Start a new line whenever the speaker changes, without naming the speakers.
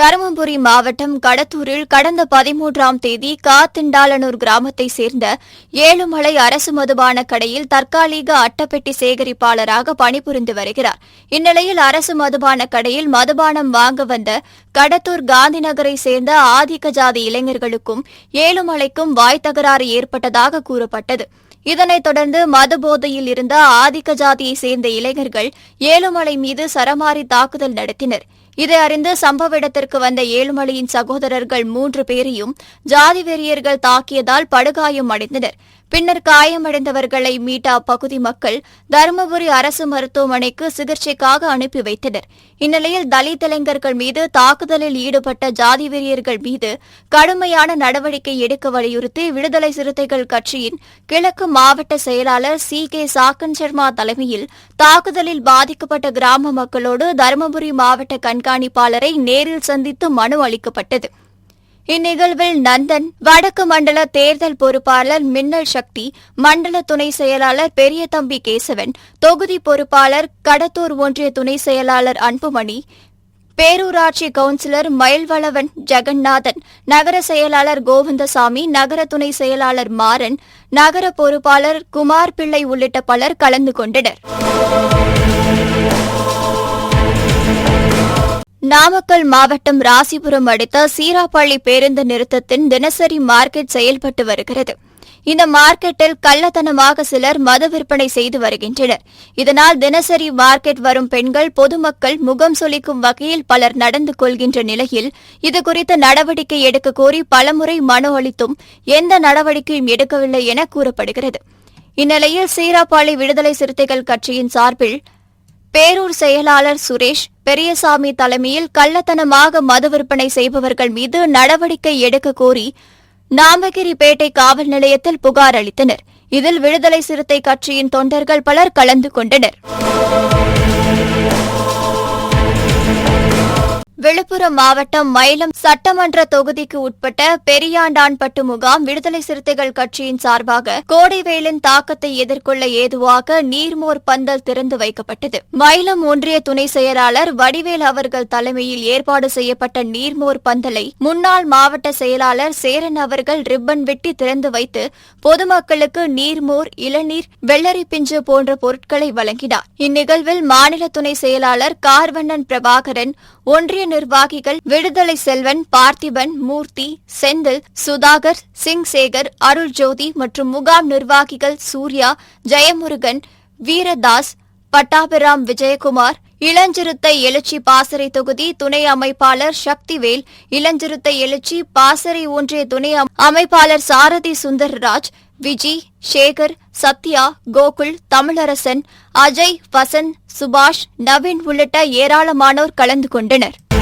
தருமபுரி மாவட்டம் கடத்தூரில் கடந்த பதிமூன்றாம் தேதி காத்திண்டாளனூர் கிராமத்தை சேர்ந்த ஏழுமலை அரசு மதுபான கடையில் தற்காலிக அட்டப்பெட்டி சேகரிப்பாளராக பணிபுரிந்து வருகிறார். இந்நிலையில் அரசு மதுபான கடையில் மதுபானம் வாங்க வந்த கடத்தூர் காந்திநகரை சேர்ந்த ஆதிக்க ஜாதி இளைஞர்களுக்கும் ஏழுமலைக்கும் வாய் தகராறு ஏற்பட்டதாக கூறப்பட்டது. இதனைத் தொடர்ந்து மது போதையில் இருந்த ஆதிக்க ஜாதியை சேர்ந்த இளைஞர்கள் ஏழுமலை மீது சரமாரி தாக்குதல் நடத்தினர். இதை அறிந்து சம்பவ இடத்திற்கு வந்த ஏழுமலையின் சகோதரர்கள் மூன்று பேரையும் ஜாதி வெறியர்கள் தாக்கியதால் படுகாயம் அடைந்தனர். பின்னர் காயமடைந்தவர்களை மீட்ட அப்பகுதி மக்கள் தருமபுரி அரசு மருத்துவமனைக்கு சிகிச்சைக்காக அனுப்பி வைத்தனர். இந்நிலையில் தலித் இளைஞர்கள் மீது தாக்குதலில் ஈடுபட்ட ஜாதி வெறியர்கள் மீது கடுமையான நடவடிக்கை எடுக்க வலியுறுத்தி விடுதலை சிறுத்தைகள் கட்சியின் கிழக்கு மாவட்ட செயலாளர் சி. கே. சாக்கன் சர்மா தலைமையில் தாக்குதலில் பாதிக்கப்பட்ட கிராம மக்களோடு தருமபுரி மாவட்ட கண்காணிப்பாளரை நேரில் சந்தித்து மனு அளிக்கப்பட்டது. இந்நிகழ்வில் நந்தன் வடக்கு மண்டல தேர்தல் பொறுப்பாளர் மின்னல் சக்தி மண்டல துணை செயலாளர் பெரியதம்பி கேசவன் தொகுதி பொறுப்பாளர் கடத்தூர் ஒன்றிய துணை செயலாளர் அன்புமணி பேரூராட்சி கவுன்சிலர் மயில்வளவன் ஜெகநாதன் நகர செயலாளர் கோவிந்தசாமி நகர துணை செயலாளர் மாறன் நகர பொறுப்பாளர் குமார் பிள்ளை உள்ளிட்ட பலர் கலந்து கொண்டனர். நாமக்கல் மாவட்டம் ராசிபுரம் அடுத்த சீராப்பள்ளி பேருந்து நிறுத்தத்தின் தினசரி மார்க்கெட் செயல்பட்டு வருகிறது. இந்த மார்க்கெட்டில் கள்ளத்தனமாக சிலர் மது விற்பனை செய்து வருகின்றனர். இதனால் தினசரி மார்க்கெட் வரும் பெண்கள் பொதுமக்கள் முகம் சொலிக்கும் வகையில் பலர் நடந்து கொள்கின்ற நிலையில் இதுகுறித்த நடவடிக்கை எடுக்க கோரி பலமுறை மனு அளித்தும் எந்த நடவடிக்கையும் எடுக்கவில்லை என கூறப்படுகிறது. இந்நிலையில் சீராப்பாளி விடுதலை சிறுத்தைகள் கட்சியின் சார்பில் பேரூர் செயலாளர் சுரேஷ் பெரியசாமி தலைமையில் கள்ளத்தனமாக மது விற்பனை செய்பவர்கள் மீது நடவடிக்கை எடுக்க கோரி நாமகிரிப்பேட்டை காவல் நிலையத்தில் புகார் அளித்தனர். இதில் விடுதலை சிறுத்தை கட்சியின் தொண்டர்கள் பலர் கலந்து கொண்டனர். விழுப்புரம் மாவட்டம் மயிலம் சட்டமன்ற தொகுதிக்கு உட்பட்ட பெரியாண்டான்பட்டு முகாம் விடுதலை சிறுத்தைகள் கட்சியின் சார்பாக கோடைவேலின் தாக்கத்தை எதிர்கொள்ள ஏதுவாக நீர்மோர் பந்தல் திறந்து வைக்கப்பட்டது. மயிலம் ஒன்றிய துணை செயலாளர் வடிவேல் அவர்கள் தலைமையில் ஏற்பாடு செய்யப்பட்ட நீர்மோர் பந்தலை முன்னாள் மாவட்ட செயலாளர் சேரன் அவர்கள் ரிப்பன் வெட்டி திறந்து வைத்து பொதுமக்களுக்கு நீர்மோர் இளநீர் வெள்ளரி பிஞ்சு போன்ற பொருட்களை வழங்கினார். இந்நிகழ்வில் மாநில துணை செயலாளர் கார்வண்ணன் பிரபாகரன் ஒன்றிய நிர்வாகிகள் விடுதலை செல்வன் பார்த்திபன் மூர்த்தி செந்தில் சுதாகர் சிங் சேகர் அருள் ஜோதி மற்றும் முகாம் நிர்வாகிகள் சூர்யா ஜெயமுருகன் வீரதாஸ் பட்டாபிராம் விஜயகுமார் இளஞ்சிறுத்தை எழுச்சி பாசறை தொகுதி துணை அமைப்பாளர் சக்திவேல் இளஞ்சிறுத்தை எழுச்சி பாசறை ஒன்றிய துணை அமைப்பாளர் சாரதி சுந்தர்ராஜ் விஜி சேகர் சத்யா கோகுல் தமிழரசன் அஜய் வசந்த் சுபாஷ் நவீன் உள்ளிட்ட ஏராளமானோர் கலந்து கொண்டனர்.